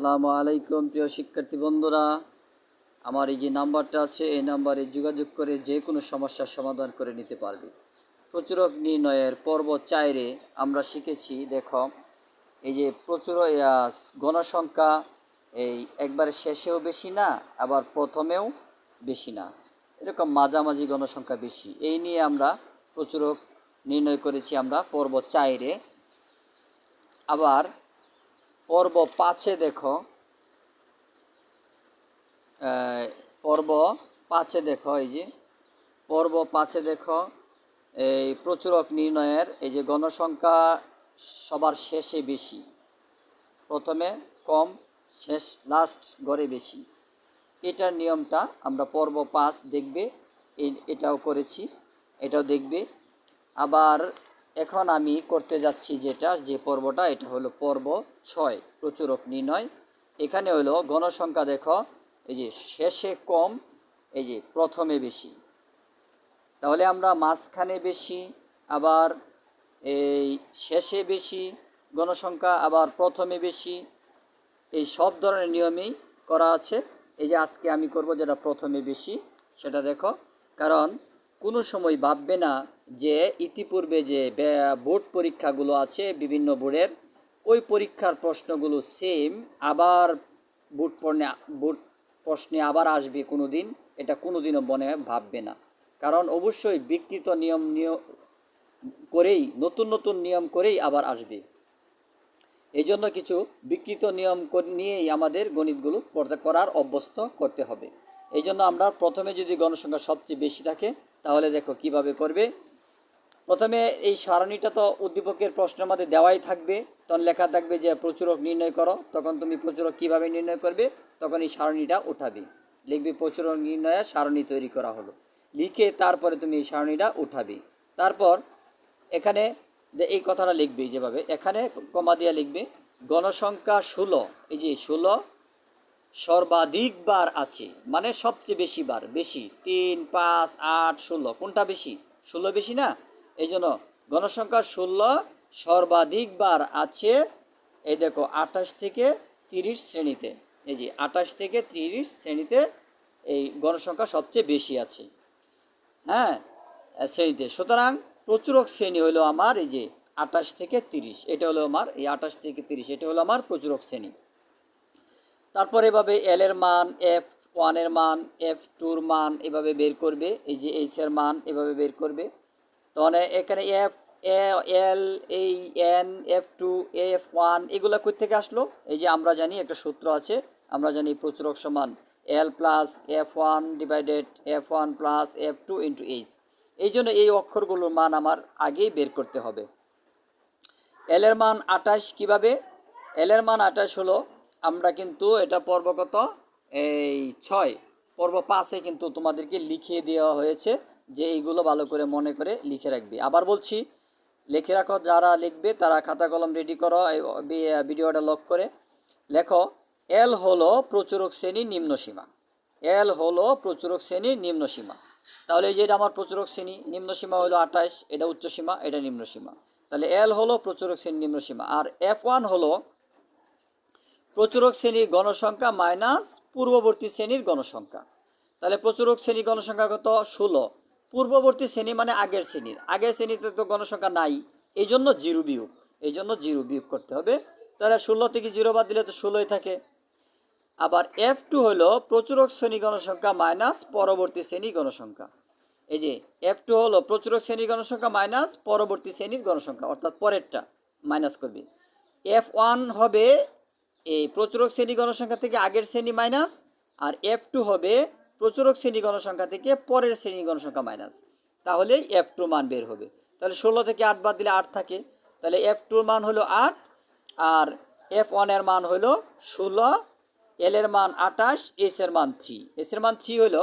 আসসালামু আলাইকুম, প্রিয় শিক্ষার্থী বন্ধুরা। আমার এই যে নাম্বারটা আছে, এই নাম্বারে যোগাযোগ করে যে কোনো সমস্যার সমাধান করে নিতে পারবে। প্রচুরক নির্ণয়ের পর্ব চাইরে আমরা শিখেছি, দেখো। এই যে প্রচুর গণসংখ্যা, এই একবারে শেষেও বেশি না, আবার প্রথমেও বেশি না। এরকম মাঝামাঝি গণসংখ্যা বেশি। এই নিয়ে আমরা প্রচুরক নির্ণয় করেছি আমরা পর্ব চাইরে। আবার পর্ব পাঁচে দেখো। পর্ব পাঁচে দেখো, এই যে। পর্ব পাঁচে দেখো, এই প্রচুরক নির্ণয়ের, এই যে গণসংখ্যা সবার শেষে বেশি। প্রথমে কম, শেষ লাস্ট গড়ে বেশি। এটার নিয়মটা আমরা পর্ব পাঁচ দেখবে এটাও করেছি, এটাও দেখবে। আবার এখন আমি করতে যাচ্ছি যেটা, যে পর্বটা, এটা হলো পর্ব ছয়, প্রচুরক নির্ণয়। এখানে হলো গণসংখ্যা দেখো, এই যে শেষে কম, এই যে প্রথমে বেশি। তাহলে আমরা মাঝখানে বেশি, আবার এই শেষে বেশি, গণসংখ্যা আবার প্রথমে বেশি, এই সব ধরনের নিয়মেই করা আছে। এই যে আজকে আমি করব যেটা প্রথমে বেশি, সেটা দেখো। কারণ কোনো সময় ভাববে না যে ইতিপূর্বে যে বোর্ড পরীক্ষাগুলো আছে বিভিন্ন বোর্ডের, ওই পরীক্ষার প্রশ্নগুলো সেম আবার বোর্ড পণ্যে বোর্ড প্রশ্নে আবার আসবে কোনো দিন এটা কোনো দিনও মনে ভাববে না। কারণ অবশ্যই বিকৃত নিয়ম নিয়ম করেই, নতুন নতুন নিয়ম করেই আবার আসবে। এই জন্য কিছু বিকৃত নিয়ম নিয়েই আমাদের গণিতগুলো করার অভ্যস্ত করতে হবে। এই জন্য আমরা প্রথমে যদি গণসংখ্যা সবচেয়ে বেশি থাকে, তাহলে দেখো কীভাবে করবে? প্রথমে এই সারণীটা তো উদ্দীপকের প্রশ্নের মধ্যে দেওয়াই থাকবে। তখন লেখা থাকবে যে, প্রচুরক নির্ণয় করো। তখন তুমি প্রচুরক কীভাবে নির্ণয় করবে? তখন এই সারণীটা উঠাবে। লিখবে প্রচুরক নির্ণয়ের সারণী তৈরি করা হলো। লিখে তারপরে তুমি এই সারণীটা উঠাবে। তারপর এখানে যে এই কথাটা লিখবে যেভাবে, এখানে কমা দিয়ে লিখবে, গণসংখ্যা ষোলো, এই যে ষোলো সর্বাধিক বার আছে মানে সবচেয়ে বেশি বার, বেশি, তিন, পাঁচ, আট, ষোলো, কোনটা বেশি? ষোলো বেশি না? এই জন্য গণসংখ্যা ষোলো সর্বাধিক বার আছে, এই দেখো, আঠাশ থেকে তিরিশ শ্রেণীতে। এই যে আঠাশ থেকে তিরিশ শ্রেণীতে এই গণসংখ্যা সবচেয়ে বেশি আছে হ্যাঁ শ্রেণীতে। সুতরাং প্রচুরক শ্রেণি হলো আমার এই যে আঠাশ থেকে তিরিশ, এটা হলো আমার এই আঠাশ থেকে তিরিশ, এটা হলো আমার প্রচুরক শ্রেণি। তারপর এভাবে এল এর মান এফ ওয়ানের মান এফ টুর মান এভাবে বের করবে, এই যে এইচ এর মান এভাবে বের করবে। তখন এখানে এফ এল এই N F two F one এগুলো কই থেকে আসলো? এই যে আমরা জানি একটা সূত্র আছে, আমরা জানি প্রচুরক সমান L plus F one divided F one plus F two into H এই জন্য এই অক্ষরগুলোর মান আমার আগেই বের করতে হবে। এল এর মান আঠাশ কীভাবে? এল এর মান আঠাশ হলো, আমরা কিন্তু এটা পর্ব কত? এই ছয়। পর্ব পাঁচে কিন্তু তোমাদেরকে লিখিয়ে দেওয়া হয়েছে। যে এইগুলো ভালো করে মনে করে লিখে রাখবে। আবার বলছি, লিখে রাখো, যারা লিখবে তারা খাতা কলম রেডি করো ভিডিওটা লক করে। লেখো এল হলো প্রচুরক শ্রেণি নিম্ন সীমা। এল হলো প্রচুরক শ্রেণি নিম্ন সীমা। তাহলে এই যে এটা আমার প্রচুরক শ্রেণি, নিম্ন সীমা হলো আঠাশ, এটা উচ্চ সীমা, এটা নিম্ন সীমা। তাহলে এল হলো প্রচুরক শ্রেণি নিম্ন সীমা। আর এফ ওয়ান হলো প্রচুরক শ্রেণির গণসংখ্যা মাইনাস পূর্ববর্তী শ্রেণির গণসংখ্যা। তাহলে প্রচুরক শ্রেণি গণসংখ্যা কত? ষোলো। পূর্ববর্তী শ্রেণি মানে আগের শ্রেণির। আগের শ্রেণীতে তো গণসংখ্যা নাই। এই জন্য জিরো বিয়োগ। এই জন্য জিরো বিয়োগ করতে হবে। তাহলে ষোলো থেকে জিরো বাদ দিলে তো ষোলোই থাকে। আবার এফ টু হলো প্রচুরক শ্রেণি গণসংখ্যা মাইনাস পরবর্তী শ্রেণি গণসংখ্যা। এই যে এফ টু হলো প্রচুরক শ্রেণি গণসংখ্যা মাইনাস পরবর্তী শ্রেণির গণসংখ্যা, অর্থাৎ পরেরটা মাইনাস করবে। এফ ওয়ান হবে এই প্রচুরক শ্রেণি গণসংখ্যা থেকে আগের শ্রেণি মাইনাস, আর এফ টু হবে প্রচুরক শ্রেণি গণসংখ্যা থেকে পরের শ্রেণি গণসংখ্যা মাইনাস তাহলেই এফ টু মান বের হবে। তাহলে ষোলো থেকে আট বাদ দিলে আট থাকে। তাহলে এফ টুর মান হলো আট, আর এফ ওয়ানের মান হলো ষোলো এল এর মান আঠাশ এস এর মান থ্রি এস এর মান থ্রি হলো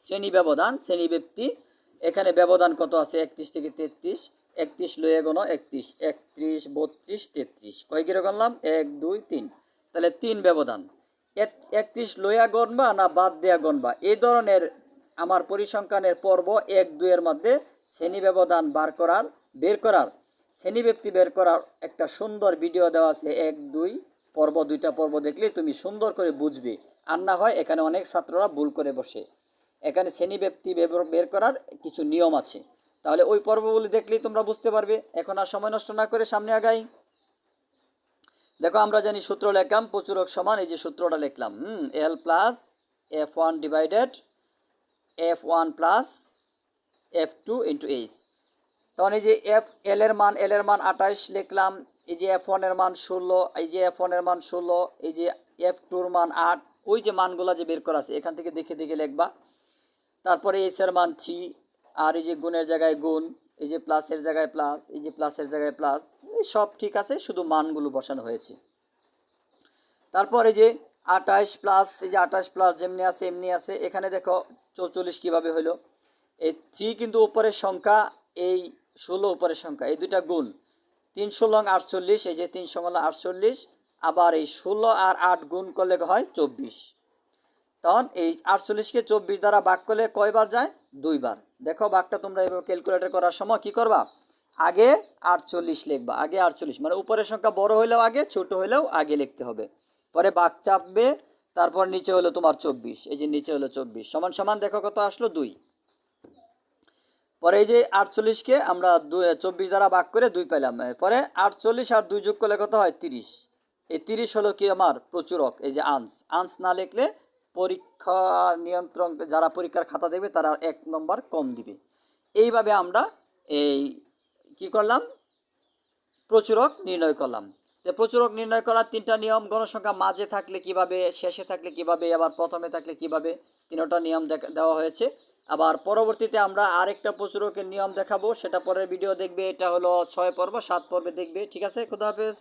শ্রেণি ব্যবধান, শ্রেণি ব্যক্তি। এখানে ব্যবধান কত আছে? একত্রিশ থেকে তেত্রিশ। একত্রিশ লয়ে গণ একত্রিশ। একত্রিশ, বত্রিশ, তেত্রিশ। কয় গিরে গণলাম এক, দুই, তিন। তাহলে তিন ব্যবধান। একত্রিশ লইয়া গণবা না বাদ দেয়া গণবা? এই ধরনের আমার পরিসংখ্যানের পর্ব এক দুইয়ের মধ্যে শ্রেণি ব্যবধান বার করার, বের করার, শ্রেণি ব্যক্তি বের করার একটা সুন্দর ভিডিও দেওয়া আছে এক, দুই, পর্ব, দুইটা পর্ব দেখলে তুমি সুন্দর করে বুঝবে। আর না হয় এখানে অনেক ছাত্ররা ভুল করে বসে। এখানে শ্রেণি ব্যক্তি বের- বের করার কিছু নিয়ম আছে। তাহলে ওই পর্বগুলি দেখলেই তোমরা বুঝতে পারবে। এখন আর সময় নষ্ট না করে সামনে আগাই। দেখো, আমরা জানি সূত্র লিখলাম, প্রচুরক সমান, এই যে সূত্রটা লিখলাম, হুম L plus F one divided F one plus F two into H তখন এই যে এফ এল এর মান এল এর মান আঠাইশ লিখলাম, এই যে এফ ওয়ানের মান ষোলো, এই যে এফ ওয়ানের মান ষোলো, এই যে এফ টুর মান আট, ওই যে মানগুলো যে বের করা আছে, এখান থেকে দেখে দেখে লিখবা। তারপরে এইচ এর মান থ্রি আর এই যে গুণের জায়গায় গুণ এই যে প্লাসের জায়গায় প্লাস এই যে প্লাসের জায়গায় প্লাস এই সব ঠিক আছে, শুধু মানগুলো বসানো হয়েছে। তারপরে যে আঠাশ প্লাস এই যে আঠাশ প্লাস যেমনি আছে, এমনি আছে, এখানে দেখো চৌচল্লিশ কীভাবে হলো? এই থ্রি কিন্তু উপরের সংখ্যা, এই ষোলো উপরের সংখ্যা, এই দুইটা গুণ। তিন ষোলো আটচল্লিশ, এই যে তিন ষোলো আটচল্লিশ, আবার এই ষোলো আর আট গুণ করলে হয় চব্বিশ। তখন এই আটচল্লিশকে চব্বিশ দ্বারা ভাগ করলে কয়বার যায়? দুইবার। দেখো বাঘটা তোমরা এভাবে ক্যালকুলেটর করার সময় কি করবা? আগে আটচল্লিশ লিখবা, আগে আটচল্লিশ মানে উপরের সংখ্যা বড় হইলেও আগে, ছোট হইলেও আগে লিখতে হবে। পরে বাঘ চাপবে, তারপর নিচে হলো তোমার চব্বিশ, এই যে নিচে হলো চব্বিশ, সমান সমান দেখো কত আসলো? দুই। পরে এই যে আটচল্লিশকে আমরা চব্বিশ দ্বারা ভাগ করে দুই পেলাম, পরে আটচল্লিশ আর দুই যোগ করলে কত হয়? তিরিশ। এই তিরিশ হলো কি আমার প্রচুরক, এই যে আনস আনস না লিখলে পরীক্ষা নিয়ন্ত্রণ, যারা পরীক্ষার খাতা দেবে তারা এক নম্বর কম দিবে। এইভাবে আমরা এই কি করলাম? প্রচুরক নির্ণয় করলাম। তো প্রচুরক নির্ণয় করার তিনটা নিয়ম, গণসংখ্যা মাঝে থাকলে কীভাবে, শেষে থাকলে কীভাবে, আবার প্রথমে থাকলে কীভাবে, তিনটা নিয়ম দেওয়া হয়েছে। আবার পরবর্তীতে আমরা আরেকটা প্রচুরকের নিয়ম দেখাবো, সেটা পরের ভিডিও দেখবে, এটা হলো ছয় পর্ব, সাত পর্বে দেখবে। ঠিক আছে? হাফেজ।